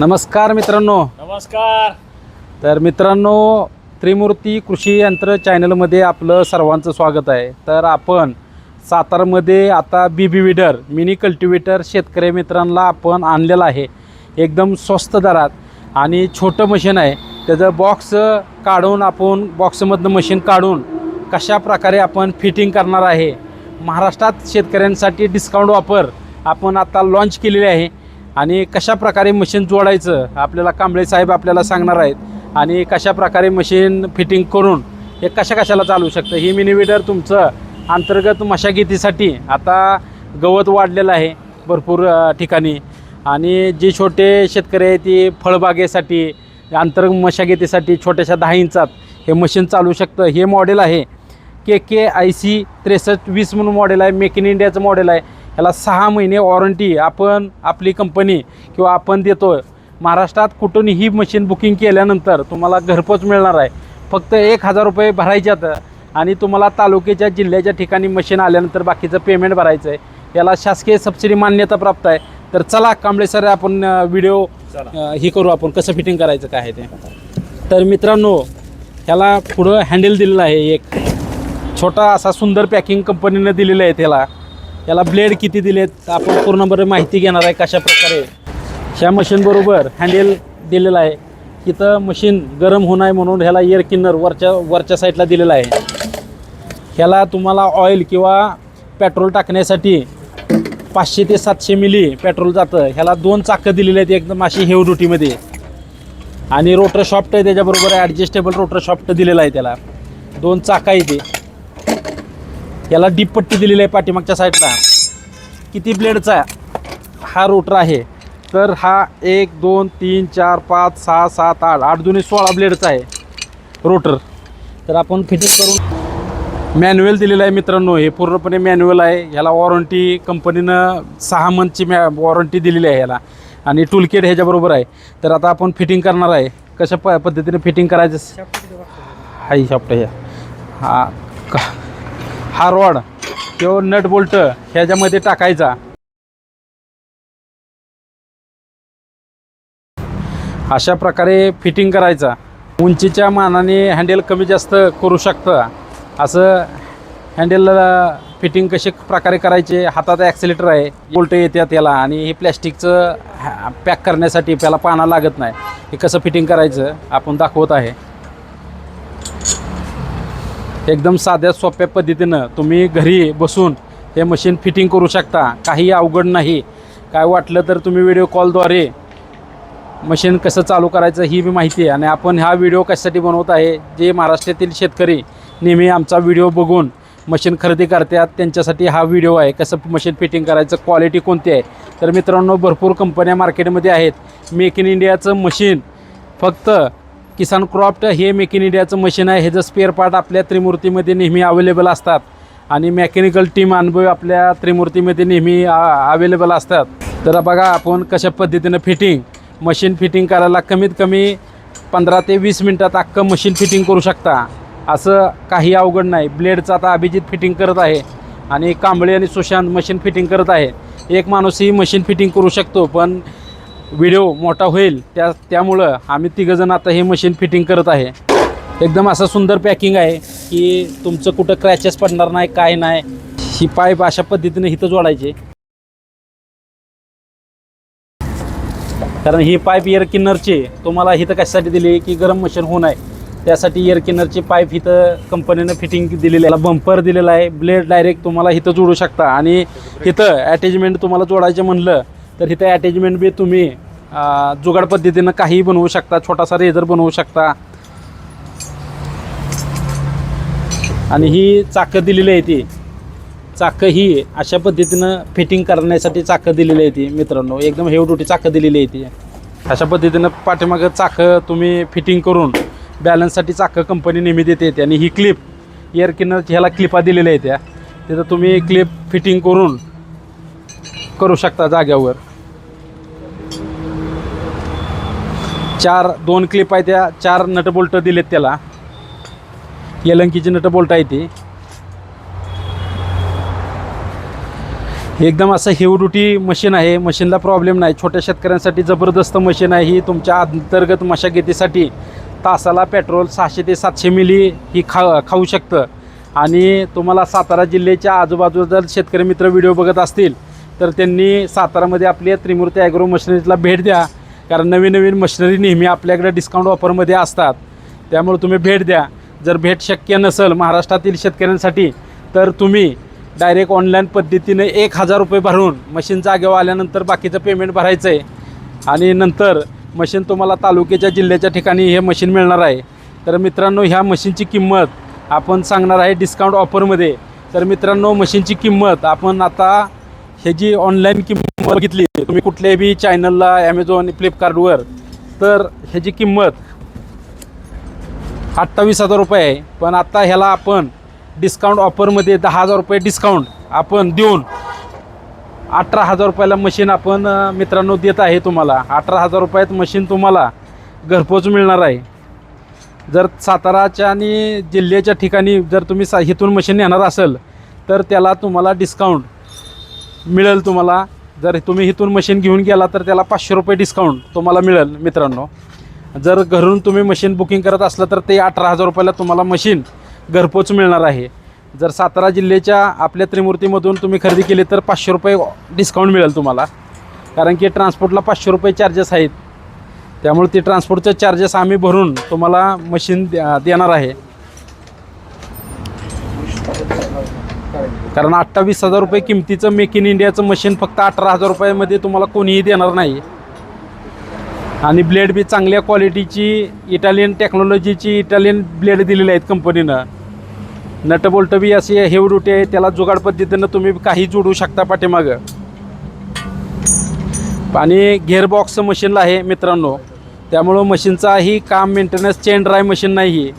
नमस्कार मित्रांनो. नमस्कार. तर मित्रांनो त्रिमूर्ती कृषी यंत्र चॅनलमध्ये आपलं सर्वांचं स्वागत आहे. तर आपण सातारमध्ये आता B B weeder mini cultivator शेतकरी मित्रांना आपण आणलेलं आहे. एकदम स्वस्त दरात आणि छोटं मशीन आहे. त्याचं बॉक्स काढून आपण बॉक्समधनं मशीन काढून कशा प्रकारे आपण फिटिंग करणार आहे महाराष्ट्रात शेतकऱ्यांसाठी डिस्काउंट ऑफर आपण आता लॉन्च केलेली आहे. आणि कशा प्रकारे मशीन जोडायचं आपल्याला कांबळे साहेब आपल्याला सांगणार आहेत. आणि कशा प्रकारे मशीन फिटिंग करून हे कशा कशाला चालू शकतं ही मिनिवेटर तुमचं अंतर्गत मशागतीसाठी आता गवत वाढलेलं आहे भरपूर ठिकाणी. आणि जे छोटे शेतकरी आहेत ती फळबागेसाठी अंतर्ग मशागतीसाठी छोट्याशा दहा इंचात हे मशीन चालू शकतं. हे मॉडेल आहे के के आय सी त्रेसष्ट वीस म्हणून मॉडेल आहे मेक इन इंडियाचं मॉडेल आहे. याला सहा महिने वॉरंटी आपण आपली कंपनी किंवा आपण देतो महाराष्ट्रात कुठून ही मशीन बुकिंग केल्यानंतर तुम्हाला घरपोच मिळणार आहे. फक्त एक हजार रुपये भरायच्यात आणि तुम्हाला तालुक्याच्या जिल्ह्याच्या ठिकाणी मशीन आल्यानंतर बाकीचं पेमेंट भरायचं आहे. याला शासकीय सबसिडी मान्यता प्राप्त आहे. तर चला कांबळे सर आपण व्हिडिओ. हे करू आपण. कसं फिटिंग करायचं काय आहे ते? तर मित्रांनो ह्याला पुढं हँडल दिलेलं आहे एक. छोटा असा सुंदर पॅकिंग कंपनीनं दिलेलं आहे त्याला. याला ब्लेड किती दिलेत आपण पूर्णपणे माहिती घेणार आहे कशा प्रकारे ह्या मशीनबरोबर हँडल दिलेलं आहे. इथं मशीन गरम होऊ नये म्हणून ह्याला एअर किन्नर वरच्या वरच्या साईडला दिलेला आहे. ह्याला तुम्हाला ऑइल किंवा पेट्रोल टाकण्यासाठी पाचशे ते सातशे मिली पेट्रोल जातं. ह्याला दोन चाकं दिलेली आहेत एकदम अशी हेव ड्युटीमध्ये आणि रोटर शॉफ्ट आहे त्याच्याबरोबर ॲडजस्टेबल रोटर शॉफ्ट दिलेला आहे त्याला. दोन चाकं आहे ते. याला डीप पट्टी दिलेली आहे पाठीमागच्या साईडला किती ब्लेडचा हा रोटर आहे. तर हा एक दोन तीन चार पाच सहा सात आठ आठ दोन्ही सोळा ब्लेडचा आहे. रोटर तर आपण फिटिंग करून मॅन्युअल दिलेलं आहे मित्रांनो. हे पूर्णपणे मॅन्युअल आहे. ह्याला वॉरंटी कंपनीनं सहा मंथची मॅ वॉरंटी दिलेली आहे ह्याला आणि टूलकिट ह्याच्याबरोबर आहे. तर आता आपण फिटिंग करणार आहे. कशा प पद्धतीने फिटिंग करायचं? हा ही शॉप्ट ह्या हा का- हा रॉड किंवा नट बोल्ट ह्याच्यामध्ये टाकायचा. अशा प्रकारे फिटिंग करायचा. उंचीच्या मानाने हँडल कमी जास्त करू शकतं. असं हँडेलला फिटिंग कसे प्रकारे करायचे हातात ॲक्सिलेटर आहे बोल्ट येतात त्याला आणि हे प्लॅस्टिकचं पॅक करण्यासाठी त्याला पाना लागत नाही. हे कसं फिटिंग करायचं आपण दाखवत आहे. एकदम साध्या सोप्या पद्धतीनं तुम्ही घरी बसून हे मशीन फिटिंग करू शकता. काही अवघड नाही. काय वाटलं तर तुम्ही व्हिडिओ कॉलद्वारे मशीन कसं चालू करायचं ही बी माहिती आहे. आणि आपण हा व्हिडिओ कशासाठी बनवत आहे? जे महाराष्ट्रातील शेतकरी नेहमी आमचा व्हिडिओ बघून मशीन खरेदी करतात त्यांच्यासाठी हा व्हिडिओ आहे. कसं मशीन फिटिंग करायचं क्वालिटी कोणती आहे? तर मित्रांनो भरपूर कंपन्या मार्केटमध्ये आहेत. मेक इन इंडियाचं मशीन फक्त किसान क्रॉफ्ट हे मेक इन इंडियाचं मशीन आहे. ह्याचं स्पेअर पार्ट आपल्या त्रिमूर्तीमध्ये नेहमी अवेलेबल असतात आणि मेकॅनिकल टीम अनुभव आपल्या त्रिमूर्तीमध्ये नेहमी अवेलेबल असतात. तर बघा आपण कशा पद्धतीनं फिटिंग मशीन फिटिंग करायला कमीत कमी पंधरा ते वीस मिनटात अख्खं मशीन फिटिंग करू शकता. असं काही अवघड नाही. ब्लेडचं आता अभिजित फिटिंग करत आहे आणि कांबळे आणि सुशांत मशीन फिटिंग करत आहे. एक माणूस ही मशीन फिटिंग करू शकतो पण व्हिडिओ मोठा होईल त्या त्यामुळं आम्ही तिघंजण आता हे मशीन फिटिंग करत आहे. एकदम असं सुंदर पॅकिंग आहे की तुमचं कुठं क्रॅचेस पडणार नाही काय नाही. ही पाईप अशा पद्धतीने इथं जोडायचे कारण ही पाईप एअर किन्नरची तुम्हाला इथं कशासाठी दिली की गरम मशीन होऊ नये. त्यासाठी एअर किन्नरची पाईप इथं कंपनीनं फिटिंग दिलेली आहे. बंपर दिलेला आहे ब्लेड डायरेक्ट तुम्हाला इथं जोडू शकता. आणि इथं अटॅचमेंट तुम्हाला जोडायचं म्हणलं तर इथं अटॅचमेंट बी तुम्ही जुगाड पद्धतीनं काहीही बनवू शकता छोटासा रेझर बनवू शकता. आणि ही चाकं दिलेली आहे ती. चाकं ही अशा पद्धतीनं फिटिंग करण्यासाठी चाकं दिलेली आहे ती मित्रांनो. एकदम हेव ड्युटी चाकं दिलेली आहे ती. अशा पद्धतीनं पाठीमागं चाकं तुम्ही फिटिंग करून बॅलन्ससाठी चाकं कंपनी नेहमी देते येते आणि ही क्लिप एअर किनर ह्याला क्लिपा दिलेल्या आहेत त्या. तिथं तुम्ही क्लिप फिटिंग करून करू शकता जाग्यावर चार दोन क्लिप आहे त्या. चार नटबोल्ट दिलेत त्याला. येलंकीची नटबोल्ट आहे ती. एकदम असं हेवडुटी मशीन आहे. मशीनला प्रॉब्लेम नाही. छोट्या शेतकऱ्यांसाठी जबरदस्त मशीन आहे. ही तुमच्या अंतर्गत मशागतीसाठी तासाला पेट्रोल सहाशे ते सातशे मिली ही खा खाऊ शकतं. आणि तुम्हाला सातारा जिल्ह्याच्या आजूबाजूला जर शेतकरी मित्र व्हिडिओ बघत असतील तर त्यांनी सातारामध्ये आपल्या त्रिमूर्ती ॲग्रो मशिनरीजला भेट द्या. कारण नवीन नवीन मशिनरी नेहमी आपल्याकडे डिस्काउंट ऑफरमध्ये असतात. त्यामुळे तुम्ही भेट द्या. जर भेट शक्य नसेल महाराष्ट्रातील शेतकऱ्यांसाठी तर तुम्ही डायरेक्ट ऑनलाईन पद्धतीने एक हजार रुपये भरून मशीन जागेवर आल्यानंतर बाकीचं पेमेंट भरायचं आहे आणि नंतर मशीन तुम्हाला तालुक्याच्या जिल्ह्याच्या ठिकाणी हे मशीन मिळणार आहे. तर मित्रांनो ह्या मशीनची किंमत आपण सांगणार आहे डिस्काउंट ऑफरमध्ये तर मित्रांनो मशीनची किंमत आपण आता ह्याची ऑनलाईन किंमत बघितली तुम्ही कुठल्याही बी चॅनलला ॲमेझॉन फ्लिपकार्टवर तर ह्याची किंमत अठ्ठावीस हजार रुपये आहे. पण आता ह्याला आपण डिस्काउंट ऑफरमध्ये दहा हजार रुपये डिस्काउंट आपण देऊन अठरा हजार रुपयाला मशीन आपण मित्रांनो देत आहे तुम्हाला. अठरा हजार रुपयात मशीन तुम्हाला घरपोच मिळणार आहे. जर साताराच्या आणि जिल्ह्याच्या ठिकाणी जर तुम्ही सा इथून मशीन येणार असेल तर त्याला तुम्हाला डिस्काउंट मिळेल तुम्हाला. जर तुम्ही इथून मशीन घेऊन गेला तर त्याला पाचशे रुपये डिस्काउंट तुम्हाला मिळेल मित्रांनो. जर घरून तुम्ही मशीन बुकिंग करत असलं तर ते अठरा हजार रुपयाला तुम्हाला मशीन घरपोच मिळणार आहे. जर सातारा जिल्ह्याच्या आपल्या त्रिमूर्तीमधून तुम्ही खरेदी केली तर पाचशे रुपये डिस्काउंट मिळेल तुम्हाला. कारण की ट्रान्सपोर्टला पाचशे रुपये चार्जेस आहेत. त्यामुळे ते ट्रान्सपोर्टचे चार्जेस आम्ही भरून तुम्हाला मशीन द्या- देणार आहे. कारण अठ्ठावीस हजार रुपये किमतीचं मेक इन इंडियाचं मशीन फक्त अठरा हजार रुपयामध्ये तुम्हाला कोणीही देणार नाही. आणि ब्लेड बी चांगल्या क्वालिटीची इटालियन टेक्नॉलॉजीची इटालियन ब्लेड दिलेले आहेत कंपनीनं नटबोल्ट बी असे हेवडुटे आहे त्याला जुगाड पद्धतीनं तुम्ही काही जोडू शकता पाठीमागं. आणि गेअरबॉक्स मशीनला आहे मित्रांनो. त्यामुळं मशीनचाही काम मेंटेनन्स चेन ड्राय मशीन नाही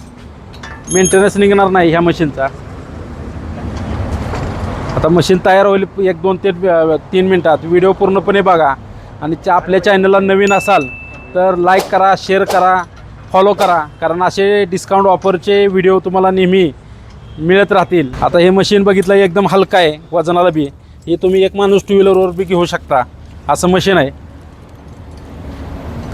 मेंटेनन्स निघणार नाही ह्या मशीनचा आता मशीन तयार होईल एक दोन ते तीन मिनटात. व्हिडिओ पूर्णपणे बघा. आणि च्या आपल्या चॅनलला नवीन असाल तर लाईक करा शेअर करा फॉलो करा. कारण असे डिस्काउंट ऑफरचे व्हिडिओ तुम्हाला नेहमी मिळत राहतील. आता हे मशीन बघितलं एकदम हलका आहे वजनाला बी. हे तुम्ही एक माणूस टू व्हीलरवर बी घेऊ शकता. असं मशीन आहे.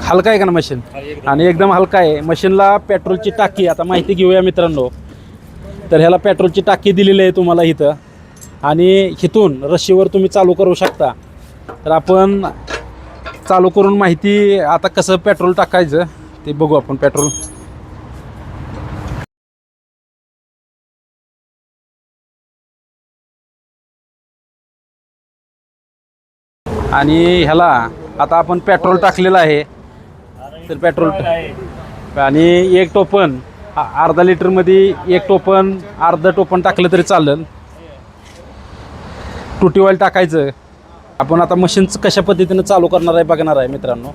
हलका आहे का ना मशीन आणि एकदम हलका आहे. मशीनला पेट्रोलची टाकी आता माहिती घेऊया मित्रांनो. तर ह्याला पेट्रोलची टाकी दिलेली आहे तुम्हाला इथं. आणि इथून रशीवर तुम्ही चालू करू शकता. तर आपण चालू करून माहिती आता कसं पेट्रोल टाकायचं ते बघू आपण पेट्रोल आणि ह्याला आता आपण पेट्रोल टाकलेलं आहे. तर पेट्रोल आणि एक टोपन अर्धा लिटरमध्ये एक टोपन अर्धं टोपण टाकलं तरी चालेल. टुटी ऑइल टाकायचं. आपण आता मशीनचं कशा पद्धतीनं चालू करणार आहे बघणार आहे मित्रांनो.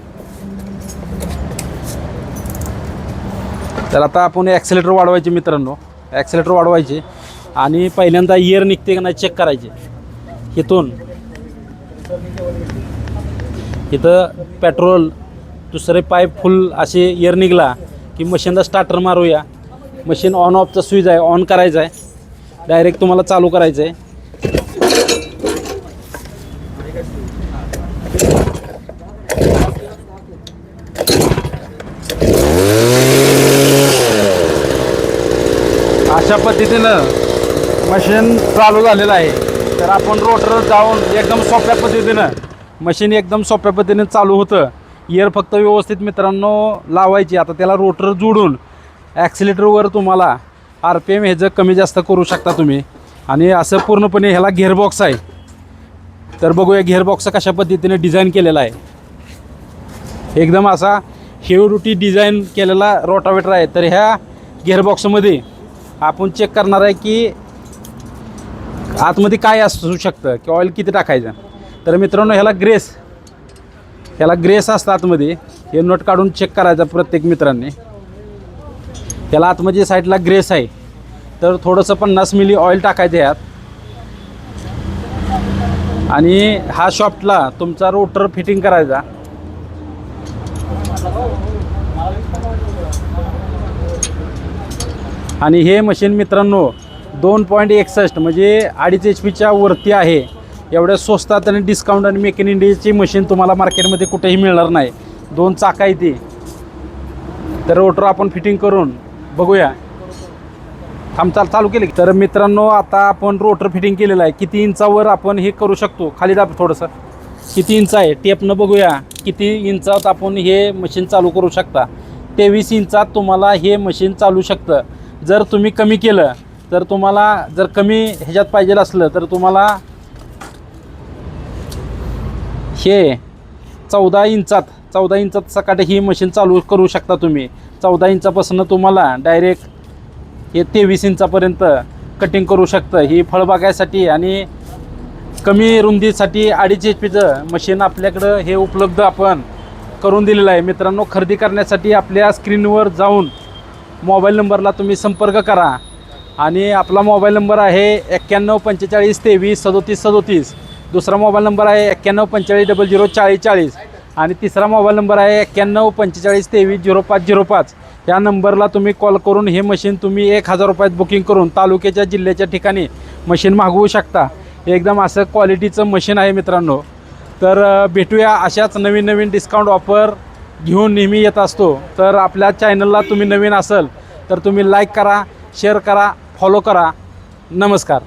तर आता आपण ॲक्सिलेटर वाढवायचे मित्रांनो. ॲक्सिलेटर वाढवायचे. आणि पहिल्यांदा इयर निघते का नाही चेक करायचे. इथून. इथं पेट्रोल दुसरे पाईप फुल असे इयर निघला की मशीनला स्टार्टर मारूया. मशीन ऑन ऑफचा स्विच आहे ऑन करायचा आहे. डायरेक्ट तुम्हाला चालू करायचं आहे अशा पद्धतीनं मशीन चालू झालेलं आहे. तर आपण रोटर जाऊन एकदम सोप्या पद्धतीनं मशीन एकदम सोप्या पद्धतीने चालू होतं. इयर फक्त व्यवस्थित मित्रांनो लावायची. आता त्याला रोटर जोडून ॲक्सिलेटरवर तुम्हाला आर पी एम ह्याचं कमी जास्त करू शकता तुम्ही. आणि असं पूर्णपणे ह्याला घेअरबॉक्स आहे. तर बघूया घेअरबॉक्स कशा पद्धतीने डिझाईन केलेला आहे. एकदम असा हेवरुटी डिझाईन केलेला रोटावेटर आहे. तर ह्या गिअरबॉक्समध्ये आपण चेक करणार आहे की आतमध्ये काय असू शकतं की ऑइल किती टाकायचं. तर मित्रांनो ह्याला ग्रेस ह्याला ग्रेस असतं आतमध्ये. हे नट काढून चेक करायचा प्रत्येक मित्रांनी. ह्याला आतमध्ये साईडला ग्रेस आहे. तर थोडंसं पन्नास मिली ऑइल टाकायचं ह्यात आणि हा शॉफ्टला तुमचा रोटर फिटिंग करायचा. आणि हे मशीन मित्रांनो दोन पॉईंट एकसष्ट म्हणजे अडीच एच पीच्या वरती आहे. एवढ्या स्वस्तात आणि डिस्काउंट आणि मेक इन इंडियाची मशीन तुम्हाला मार्केटमध्ये कुठेही मिळणार नाही. दोन चाका आहे ती. तर रोटर आपण फिटिंग करून बघूया. थांब चाल चालू केले. तर मित्रांनो आता आपण रोटर फिटिंग केलेलं आहे. किती इंचावर आपण हे करू शकतो? खाली दाब थोडंसं. किती इंच आहे? टेपनं बघूया. किती इंचात आपण हे मशीन चालू करू शकता? तेवीस इंचात तुम्हाला हे मशीन चालू शकतं. जर तुम्ही कमी केलं तर तुम्हाला जर कमी ह्याच्यात पाहिजे असलं तर तुम्हाला हे चौदा इंचात चौदा इंचात सकाटे ही मशीन चालू करू शकता तुम्ही. चौदा इंचापासून तुम्हाला डायरेक्ट हे तेवीस इंचापर्यंत कटिंग करू शकतं. ही फळबागायसाठी आणि कमी रुंदीसाठी अडीच एच पीचं मशीन आपल्याकडं हे उपलब्ध आपण करून दिलेलं आहे. मित्रांनो खरेदी करण्यासाठी आपल्या स्क्रीनवर जाऊन मोबाईल नंबरला तुम्ही संपर्क करा. आणि आपला मोबाईल नंबर आहे एक्क्याण्णव पंचेचाळीस तेवीस सदोतीस सदोतीस. दुसरा मोबाईल नंबर आहे एक्क्याण्णव पंचेचाळीस डबल झिरो चाळीस चाळीस. आणि तिसरा मोबाईल नंबर आहे एक्क्याण्णव पंचेचाळीस तेवीस झिरो पाच झिरो पाच. या नंबरला तुम्ही कॉल करून हे मशीन तुम्ही एक हजार रुपयात बुकिंग करून तालुक्याच्या जिल्ह्याच्या ठिकाणी मशीन मागवू शकता. एकदम असं क्वालिटीचं मशीन आहे मित्रांनो. तर भेटूया अशाच नवीन नवीन डिस्काउंट ऑफर घेऊन नेहमी येत असतो. तर आपल्या चॅनलला तुम्ही नवीन असाल तर तुम्ही लाईक करा शेअर करा फॉलो करा. नमस्कार.